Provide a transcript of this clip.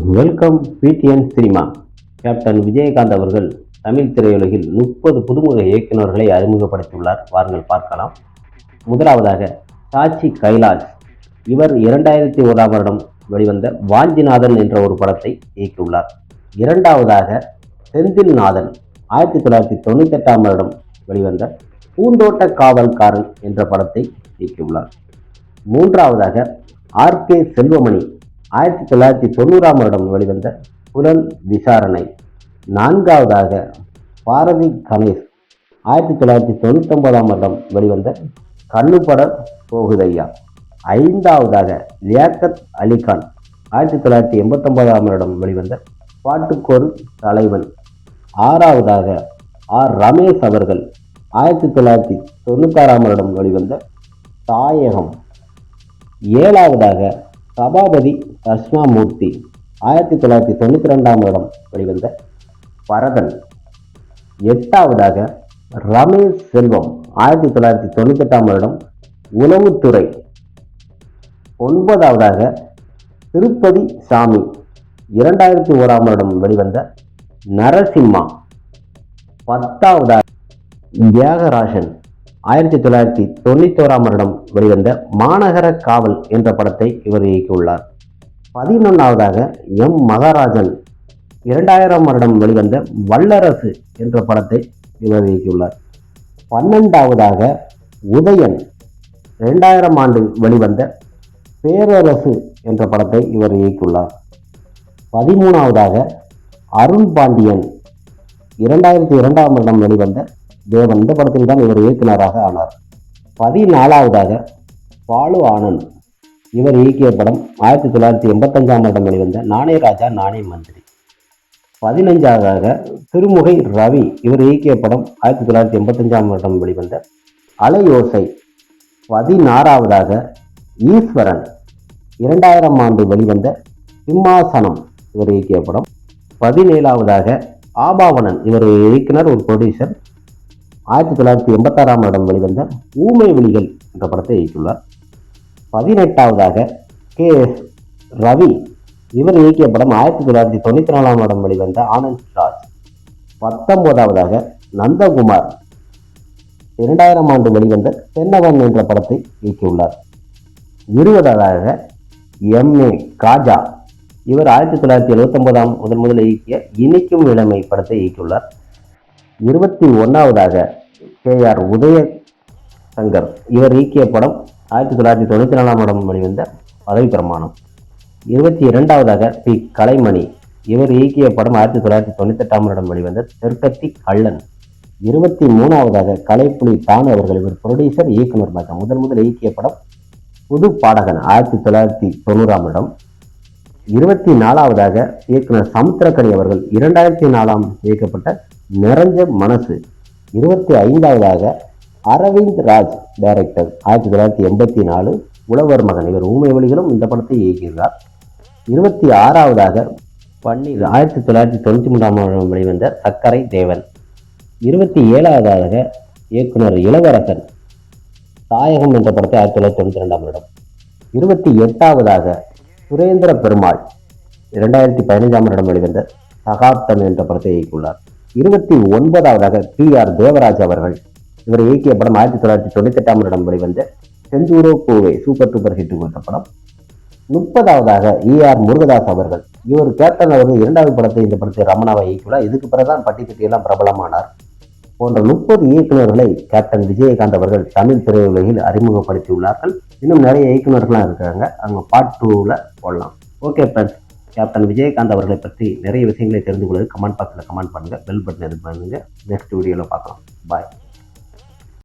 Welcome PTN cinema captain Vijayakanth அவர்கள் தமிழ் திரையுலகில் முப்பது புதுமுக இயக்குநர்களை அறிமுகப்படுத்தியுள்ளார். வாருங்கள் பார்க்கலாம். முதலாவதாக சாச்சி கைலாஷ். இவர் இரண்டாயிரத்தி ஓராம் வருடம் வெளிவந்த வாஞ்சிநாதன் என்ற ஒரு படத்தை இயக்கியுள்ளார். இரண்டாவதாக செந்தில்நாதன் ஆயிரத்தி தொள்ளாயிரத்தி தொண்ணூத்தெட்டாம் வருடம் வெளிவந்த பூந்தோட்ட காவல்காரன் என்ற படத்தை இயக்கியுள்ளார். மூன்றாவதாக ஆர்கே செல்வமணி ஆயிரத்தி தொள்ளாயிரத்தி தொண்ணூறாம் வருடம் வெளிவந்த புலன் விசாரணை. நான்காவதாக பாரதி கணேஷ். ஆயிரத்தி தொள்ளாயிரத்தி தொண்ணூத்தொம்பதாம் வருடம் வெளிவந்த கண்ணுபட போகுதையா. ஐந்தாவதாக லியாக்கத் அலிகான். ஆயிரத்தி தொள்ளாயிரத்தி எண்பத்தொன்பதாம் வருடம் வெளிவந்த பாட்டுக்கொரு தலைவன். ஆறாவதாக ஆர். ரமேஷ் அவர்கள். ஆயிரத்தி தொள்ளாயிரத்தி தொண்ணூத்தாறாம் வருடம் வெளிவந்த தாயகம். ஏழாவதாக சபாபதி தட்சிணாமூர்த்தி ஆயிரத்தி தொள்ளாயிரத்தி தொண்ணூற்றி ரெண்டாம் வருடம் வெளிவந்த பரதன். எட்டாவதாக ரமேஷ் செல்வம். ஆயிரத்தி தொள்ளாயிரத்தி தொண்ணூத்தெட்டாம் வருடம் உளவுத்துறை ஒன்பதாவதாக திருப்பதி சாமி. இரண்டாயிரத்தி ஓராம் வருடம் வெளிவந்த நரசிம்மா. பத்தாவதாக தியாகராஜன். ஆயிரத்தி தொள்ளாயிரத்தி தொண்ணூத்தோராம் வருடம் வெளிவந்த மாநகர காவல் என்ற படத்தை இவர் இயக்கியுள்ளார். பதினொன்றாவதாக எம். மகாராஜன் இரண்டாயிரம் வருடம் வெளிவந்த வல்லரசு என்ற படத்தை இவர் இயக்கியுள்ளார். பன்னெண்டாவதாக உதயன் ரெண்டாயிரம் ஆண்டு வெளிவந்த பேரரசு என்ற படத்தை இவர் இயக்கியுள்ளார். பதிமூணாவதாக அருண் பாண்டியன் இரண்டாயிரத்தி இரண்டாம் வருடம் வெளிவந்த தேவன் இந்த படத்தில் தான் இவர் இயக்குனராக ஆனார். பதினாலாவதாக பாலு ஆனந்த். இவர் இயக்கிய படம் ஆயிரத்தி தொள்ளாயிரத்தி எண்பத்தஞ்சாம் ஆண்டு வெளிவந்த நானே ராஜா நானே மந்திரி. பதினஞ்சாவதாக திருமுகை ரவி இவர் இயக்கிய படம் ஆயிரத்தி தொள்ளாயிரத்தி எண்பத்தஞ்சாம் வருடம் வெளிவந்த அலையோசை. பதினாறாவதாக ஈஸ்வரன் இரண்டாயிரம் ஆண்டு வெளிவந்த சிம்மாசனம் இவர் இயக்கிய படம். பதினேழாவதாக ஆபாவனன் இவர் இயக்குனர் ஒரு ப்ரொடியூசர் ஆயிரத்தி தொள்ளாயிரத்தி எண்பத்தாறாம் வருடம் வெளிவந்த ஊமை விழிகள் என்ற படத்தை இயக்கியுள்ளார். பதினெட்டாவதாக கே. ரவி இவர் இயக்கிய படம் ஆயிரத்தி தொள்ளாயிரத்தி தொண்ணூற்றி நாலாம் வருடம் வெளிவந்த ஆனந்த் ராஜ். பத்தொன்பதாவதாக நந்தகுமார் இரண்டாயிரம் ஆண்டு வெளிவந்த தென்னவன் என்ற படத்தை இயக்கியுள்ளார். இருபதாவதாக எம். ஏ. காஜா இவர் ஆயிரத்தி தொள்ளாயிரத்தி எழுபத்தொன்பதாம் முதன் முதல் இயக்கிய இனிக்கும் இளமை படத்தை இயக்கியுள்ளார். இருபத்தி ஒன்றாவதாக கே ஆர் உதய சங்கர் இவர் இயக்கிய படம் ஆயிரத்தி தொள்ளாயிரத்தி தொண்ணூற்றி நாலாம் வருடம் வெளிவந்த பதவி பிரமாணம். இருபத்தி இரண்டாவதாக பி. கலைமணி இவர் இயக்கிய படம் ஆயிரத்தி தொள்ளாயிரத்தி தொண்ணூத்தெட்டாம் வருடம் வெளிவந்த தெற்கத்தி கள்ளன். இருபத்தி மூணாவதாக கலைப்புலி தான் அவர்கள் இவர் ப்ரொடியூசர் இயக்குனர் மகன் முதன் முதல் இயக்கிய படம் புது பாடகன் ஆயிரத்தி தொள்ளாயிரத்தி தொண்ணூறாம் வருடம் இருபத்தி நாலாவதாக இயக்குனர் சமுத்திரக்கணி அவர்கள் இரண்டாயிரத்தி நாலாம் இயக்கப்பட்ட நிறைஞ்ச மனசு. இருபத்தி ஐந்தாவதாக அரவிந்த் ராஜ் டைரக்டர் ஆயிரத்தி தொள்ளாயிரத்தி எண்பத்தி நாலு உழவர் மகன். இவர் ஊமை வழிகளும் இந்த படத்தை இயக்கியிருந்தார். இருபத்தி ஆறாவதாக பன்னீர் ஆயிரத்தி தொள்ளாயிரத்தி தொண்ணூற்றி மூன்றாம் ஆண்டு வெளிவந்த சக்கரை தேவன். இருபத்தி ஏழாவதாக இயக்குனர் இளவரசன் தாயகம் என்ற படத்தை ஆயிரத்தி தொள்ளாயிரத்தி தொண்ணூற்றி ரெண்டாம் வருடம். இருபத்தி எட்டாவதாக சுரேந்திர பெருமாள் இரண்டாயிரத்தி பதினைஞ்சாம் வருடம் வெளிவந்த சகாப்தம் என்ற படத்தை இயக்கியுள்ளார். இருபத்தி ஒன்பதாவதாக பி ஆர் தேவராஜ் அவர்கள் இவர் இயக்கிய படம் ஆயிரத்தி தொள்ளாயிரத்தி தொண்ணூத்தி எட்டாம் வருடம் வெளிவந்த செந்தூரோ பூவே சூப்பர் டூப்பர் ஹிட் கொடுத்த படம். முப்பதாவதாக ஆர் முருகதாஸ் அவர்கள் இவர் கேப்டன் அவர்கள் இரண்டாவது படத்தை இந்த படத்தை ரமணாவை இயக்கியுள்ளார் இதுக்கு பிறகுதான் பட்டிபட்டியெல்லாம் பிரபலமானார். போன்ற முப்பது இயக்குநர்களை கேப்டன் விஜயகாந்த் அவர்கள் தமிழ் திரையுலகில் அறிமுகப்படுத்தியுள்ளார்கள். இன்னும் நிறைய இயக்குநர்கள்லாம் இருக்காங்க. அவங்க பார்ட் டூவில் போடலாம். ஓகே ஃப்ரெண்ட்ஸ் கேப்டன் விஜயகாந்த் அவர்களை பற்றி நிறைய விஷயங்களை தெரிந்து கொள்வது கமெண்ட் பாக்ஸில் கமெண்ட் பண்ணுங்கள் பெல் பட்டன் எது பண்ணுங்கள் நெக்ஸ்ட் வீடியோவில் பார்க்கலாம். பாய்